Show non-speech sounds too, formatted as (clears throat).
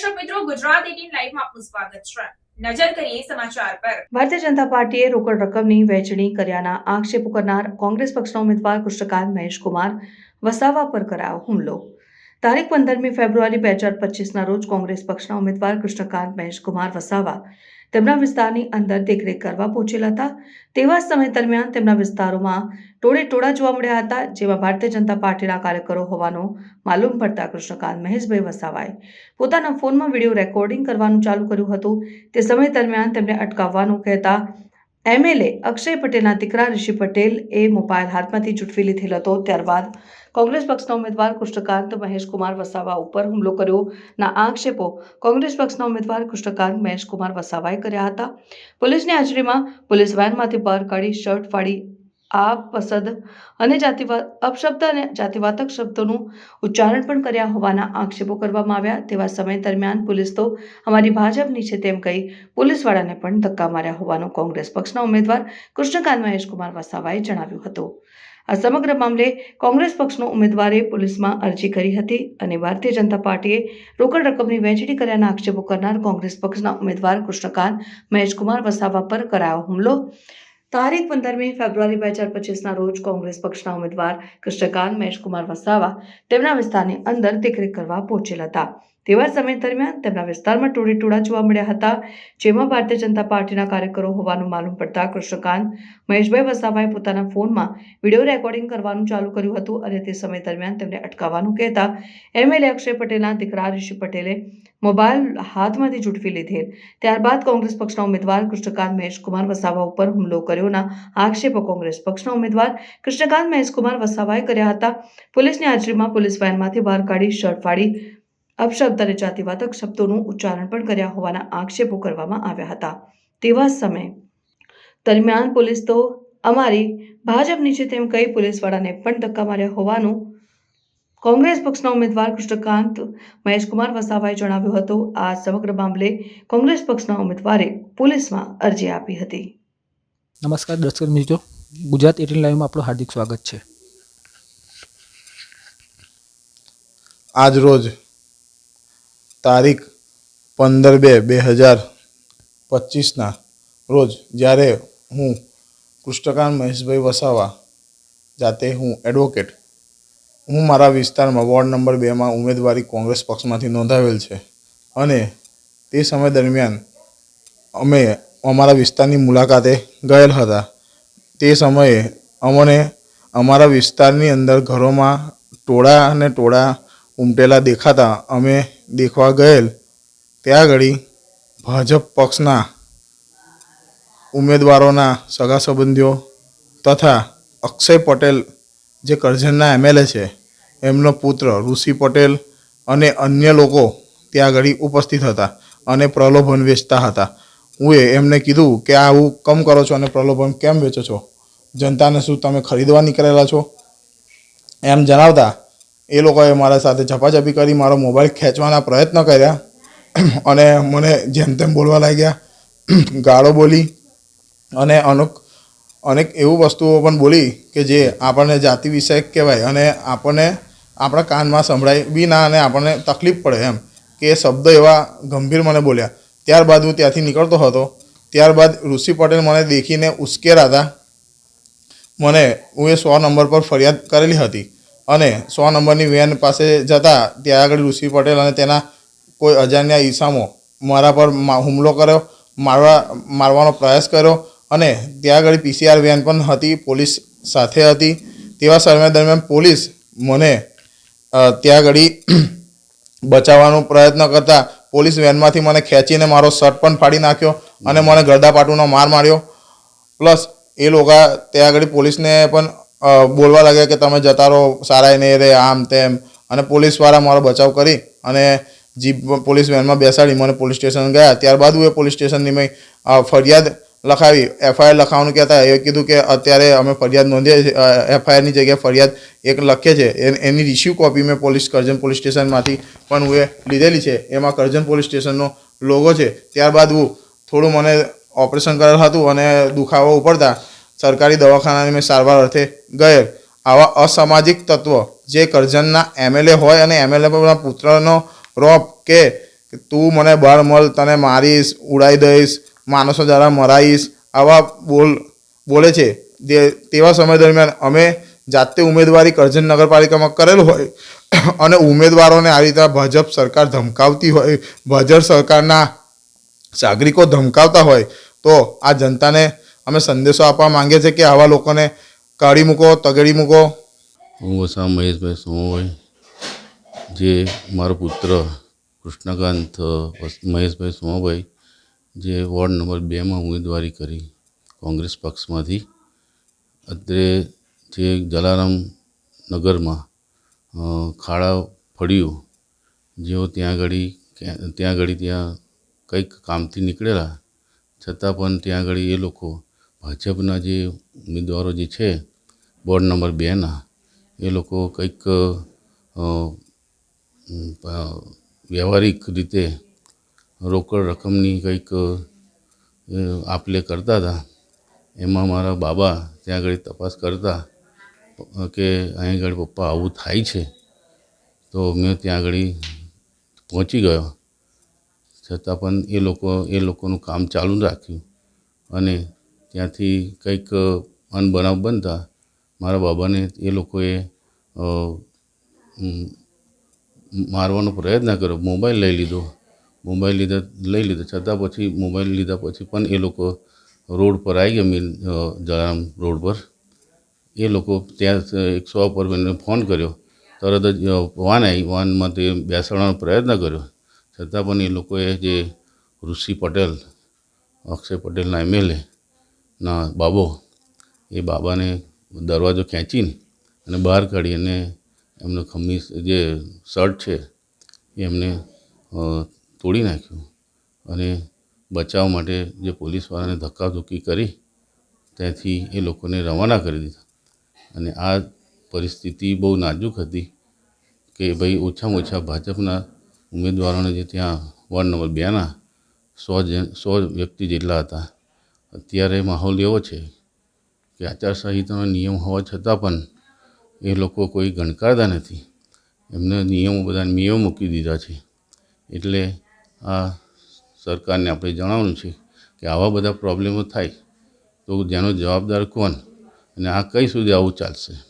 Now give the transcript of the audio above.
દર્શક મિત્રો, ગુજરાત એટીન લાઈવમાં આપનું સ્વાગત છે. નજર કરીએ સમાચાર પર. ભારતીય જનતા પાર્ટીએ રોકડ રકમની વહેંચણી કર્યાના આક્ષેપો કરનાર કોંગ્રેસ પક્ષના ઉમેદવાર કૃષ્ણકાંત મહેશકુમાર વસાવા પર કરાયો હુમલો. તારીખ પંદરમી ફેબ્રુઆરી બે હજાર પચીસના રોજ કોંગ્રેસ પક્ષના ઉમેદવાર કૃષ્ણકાંત મહેશકુમાર વસાવા તેમના વિસ્તારની અંદર દેખરેખ કરવા પહોંચેલા હતા. તેવા સમય દરમિયાન તેમના વિસ્તારોમાં ટોળે ટોળા જોવા મળ્યા હતા, જેમાં ભારતીય જનતા પાર્ટીના કાર્યકરો હોવાનો માલુમ પડતા કૃષ્ણકાંત મહેશભાઈ વસાવાએ પોતાના ફોનમાં વીડિયો રેકોર્ડિંગ કરવાનું ચાલુ કર્યું હતું. તે સમય દરમિયાન તેમને અટકાવવાનું કહેતા એમએલએ અક્ષય પટેલના દીકરા ઋષિ પટેલ એ મોબાઈલ હાથમાંથી ચૂંટવી લીધેલ હતો ત્યારબાદ કોંગ્રેસ પક્ષના ઉમેદવાર કૃષ્ણકાંત મહેશકુમાર વસાવા ઉપર હુમલો કર્યો. ના આક્ષેપો કોંગ્રેસ પક્ષના ઉમેદવાર કૃષ્ણકાંત મહેશકુમાર વસાવાએ કર્યા હતા. પોલીસની હાજરીમાં પોલીસ વેનમાંથી બહાર કાઢી શર્ટ ફાડી આ પસદ અને જાતિવાદ અપશબ્દ અને જાતિવાતક શબ્દોનું ઉચ્ચારણ પણ કર્યા હોવાના આક્ષેપો કરવામાં આવ્યા. તેવા સમય દરમિયાન પોલીસ તો અમારી ભાજપની છે તેમ કહી પોલીસવાળાને પણ ધક્કા માર્યા હોવાનું કોંગ્રેસ પક્ષના ઉમેદવાર કૃષ્ણકાંત મહેશકુમાર વસાવાએ જણાવ્યું હતું. આ સમગ્ર મામલે કોંગ્રેસ પક્ષનો ઉમેદવારે પોલીસમાં અરજી કરી હતી અને ભારતીય જનતા પાર્ટીએ રોકડ રકમની વહેંચણી કર્યાના આક્ષેપો કરનાર કોંગ્રેસ પક્ષના ઉમેદવાર કૃષ્ણકાંત મહેશકુમાર વસાવા પર કરાયો હુમલો. તારીખ પંદરમી ફેબ્રુઆરી બે હજાર પચીસના રોજ કોંગ્રેસ પક્ષના ઉમેદવાર કૃષ્ણકાંત મહેશકુમાર વસાવા તેમના વિસ્તારની અંદર દેખરેખ કરવા પહોંચેલા હતા. તેવા સમય દરમિયાન તેમના વિસ્તારમાં ટોળે ટોળા જોવા મળ્યા હતા, જેમાં ભારતીય જનતા પાર્ટીના કાર્યકરો હોવાનું માલુમ પડતા કૃષ્ણકાંત, મહેશભાઈ વસાવાએ પોતાના ફોનમાં વીડિયો રેકોર્ડિંગ કરવાનું ચાલુ કર્યું હતું અને તે સમય દરમિયાન તેમને અટકાવવાનું કહેતા એમએલએ અક્ષય પટેલના દીકરા ઋષિ પટેલે મોબાઈલ હાથમાંથી ઝૂંટવી લીધેલ. ત્યારબાદ કોંગ્રેસ પક્ષના ઉમેદવાર કૃષ્ણકાંત, મહેશકુમાર વસાવા ઉપર હુમલો કર્યોના આક્ષેપો કોંગ્રેસ પક્ષના ઉમેદવાર કૃષ્ણકાંત, મહેશકુમાર વસાવાએ કર્યા હતા. પોલીસની હાજરીમાં પોલીસ વેનમાંથી બહાર કાઢી શર્ટ ફાડી અપશબ્દ અને જાતિવાદક શબ્દોનું ઉચ્ચારણ પણ કર્યા હોવાના આક્ષેપો કરવામાં આવ્યા હતા. તેવા સમયે દરમિયાન પોલીસ તો અમારી ભાજપની છે તેમ કહી પોલીસવાળાને પણ ધક્કા માર્યા હોવાનું કોંગ્રેસ પક્ષના ઉમેદવાર કૃષ્ણકાંત મહેશકુમાર વસાવાએ જણાવ્યું હતું. આ સમગ્ર મામલે કોંગ્રેસ પક્ષના ઉમેદવારે પોલીસમાં અરજી આપી હતી. નમસ્કાર દર્શક મિત્રો ગુજરાત એટીન લાઈવમાં આપણું હાર્દિક સ્વાગત છે. આજ રોજ તારીખ પંદર બે બે હજાર પચીસના રોજ જ્યારે હું કૃષ્ણકાંત મહેશભાઈ વસાવા જાતે હું એડવોકેટ, હું મારા વિસ્તારમાં વોર્ડ નંબર બેમાં ઉમેદવારી કોંગ્રેસ પક્ષમાંથી નોંધાવેલ છે અને તે સમય દરમિયાન અમે અમારા વિસ્તારની મુલાકાતે ગયેલ હતા. તે સમયે અમને અમારા વિસ્તારની અંદર ઘરોમાં ટોળા અને ટોળા ઉમટેલા દેખાતા અમે દેખવા ગયેલ. ત્યાં આગળ ભાજપ પક્ષના ઉમેદવારોના સગા સંબંધીઓ તથા અક્ષય પટેલ, જે કરજણના એમએલએ છે, એમનો પુત્ર ઋષિ પટેલ અને અન્ય લોકો ત્યાં આગળ ઉપસ્થિત હતા અને પ્રલોભન વેચતા હતા. હું એમને કીધું કે આવું કમ કરો છો અને પ્રલોભન કેમ વેચો છો? જનતાને શું તમે ખરીદવા નીકળેલા છો? એમ જણાવતા એ લોકોએ મારા સાથે ઝપાઝપી કરી, મારો મોબાઈલ ખેંચવાના પ્રયત્ન કર્યા (clears throat) અને મને જેમ તેમ બોલવા લાગ્યા, (clears throat) ગાળો બોલી અને અનુક, અનેક એવું વસ્તુઓ પણ બોલી કે જે આપણને જાતિ વિષયક કહેવાય અને આપણને આપણા કાનમાં સંભળાય બી ના અને આપણને તકલીફ પડે એમ કે શબ્દ એવા ગંભીર મને બોલ્યા. ત્યારબાદ હું ત્યાંથી નીકળતો હતો. ત્યારબાદ ઋષિ પટેલ મને દેખીને ઉશ્કેરા હતા મને હું એ સો નંબર પર ફરિયાદ કરેલી હતી. અને સો નંબરની વેન પાસે જતા ત્યાં આગળ ઋષિ પટેલ અને તેના કોઈ અજાણ્યા ઈસામો મારા પર હુમલો કર્યો, મારવા, મારવાનો પ્રયાસ કર્યો અને ત્યાં આગળ પીસીઆર વેન પણ હતી, પોલીસ સાથે હતી. તેવા સમય દરમિયાન પોલીસ મને ત્યાં આગળ બચાવવાનો પ્રયત્ન કરતા પોલીસ વેનમાંથી મને ખેંચીને મારો શર્ટ પણ ફાડી નાખ્યો અને મને ગરદાપાટુનો માર માર્યો. પ્લસ એ લોકો ત્યાં આગળ પોલીસને પણ બોલવા લાગ્યા કે તમે જતા રહો સારા નહીં રે, આમ તેમ. અને પોલીસવાળા મારો બચાવ કરી અને જીપ પોલીસ વેનમાં બેસાડી મને પોલીસ સ્ટેશન ગયા. ત્યારબાદ હું એ પોલીસ સ્ટેશનની મેં ફરિયાદ લખાવી. એફઆઈઆર લખાવવાનું કહેતા એ કીધું કે અત્યારે અમે ફરિયાદ નોંધીએ એફઆઈઆરની જગ્યાએ ફરિયાદ એક લખીએ છે એની રિસીવ કોપી મેં પોલીસ કરજણ પોલીસ સ્ટેશનમાંથી પણ હું એ લીધેલી છે. એમાં કરજણ પોલીસ સ્ટેશનનો લોગો છે. ત્યારબાદ હું થોડું મને ઓપરેશન કરેલ હતું અને દુખાવો ઉપડતા સરકારી દવાખાનાની મેં સારવાર અર્થે ગયેલ. આવા અસામાજિક તત્વો, જે કરજણના એમએલએ હોય અને એમએલએ પુત્રનો રોપ કે તું મને બળ મળ તને મારીશ, ઉડાઈ દઈશ, માણસો દ્વારા મરાઈશ, આવા બોલ, બોલે છે. તેવા સમય દરમિયાન અમે જાતે ઉમેદવારી કરજણ નગરપાલિકામાં કરેલ હોય (coughs) અને ઉમેદવારોને આ રીતે ભાજપ સરકાર ધમકાવતી હોય, ભાજપ સરકારના નાગરિકો ધમકાવતા હોય, તો આ જનતાને અમે સંદેશો આપવા માંગીએ છીએ કે આવા લોકોને કાઢી મૂકો, તગડી મૂકો. હું વસા મહેશભાઈ સોમભાઈ જે મારો પુત્ર કૃષ્ણકાંત મહેશભાઈ સોમાભાઈ, જે વોર્ડ નંબર બેમાં ઉમેદવારી કરી કોંગ્રેસ પક્ષમાંથી. અત્યારે જે જલારામ નગરમાં ખાડા ફળ્યું, જેઓ ત્યાં આગળ ત્યાં ઘડી ત્યાં કંઈક કામથી નીકળેલા, છતાં પણ ત્યાં આગળ એ લોકો ભાજપના જે ઉમેદવારો જે છે વોર્ડ નંબર બેના, એ લોકો કંઈક વ્યવહારિક રીતે રોકડ રકમની કંઈક આપ આપલે કરતા હતા. એમાં મારા બાબા ત્યાં આગળ તપાસ કરતા કે અહીં આગળ પપ્પા આવું થાય છે. તો મેં ત્યાં આગળ પહોંચી ગયો. છતાં પણ એ લોકો, એ લોકોનું કામ ચાલુ રાખ્યું. અને ત્યાંથી કંઈક અનબનાવ બનતા મારા બાબાને એ લોકોએ મારવાનો પ્રયત્ન કર્યો. મોબાઈલ લઈ લીધો. મોબાઈલ લીધા, લઈ લીધો. છતાં પછી મોબાઈલ લીધા પછી પણ એ લોકો રોડ પર આવી ગયા મીન જળામ રોડ પર. એ લોકો ત્યાં એકસો પર મને ફોન કર્યો. તરત જ વાન આવી વાનમાં તે બેસાડવાનો પ્રયત્ન કર્યો. છતાં પણ એ લોકોએ જે ઋષિ પટેલ, અક્ષય પટેલના એમએલએ ના, બાબો, એ બાબાને દરવાજો ખેંચીને અને બહાર કાઢી અને એમનો ખમીસ, જે શર્ટ છે, એ એમને તોડી નાખ્યું. અને બચાવ માટે જે પોલીસવાળાને ધક્કાધુક્કી કરી, ત્યાંથી એ લોકોને રવાના કરી દીધા. અને આ પરિસ્થિતિ બહુ નાજુક હતી કે ભાઈ, ઓછામાં ઓછા ભાજપના ઉમેદવારોને જે ત્યાં વોર્ડ નંબર બેના સો જણ સો વ્યક્તિ જેટલા હતા. અત્યારે માહોલ એવો છે કે આચારસંહિતાનો નિયમ હોવા છતાં પણ એ લોકો કોઈ ગણકારતા નથી. એમને નિયમો બધા નિયમો મૂકી દીધા છે. એટલે આ સરકારને આપણે જણાવવાનું છે કે આવા બધા પ્રોબ્લેમો થાય તો જેનો જવાબદાર કોણ અને આ કઈ સુધી આવું ચાલશે?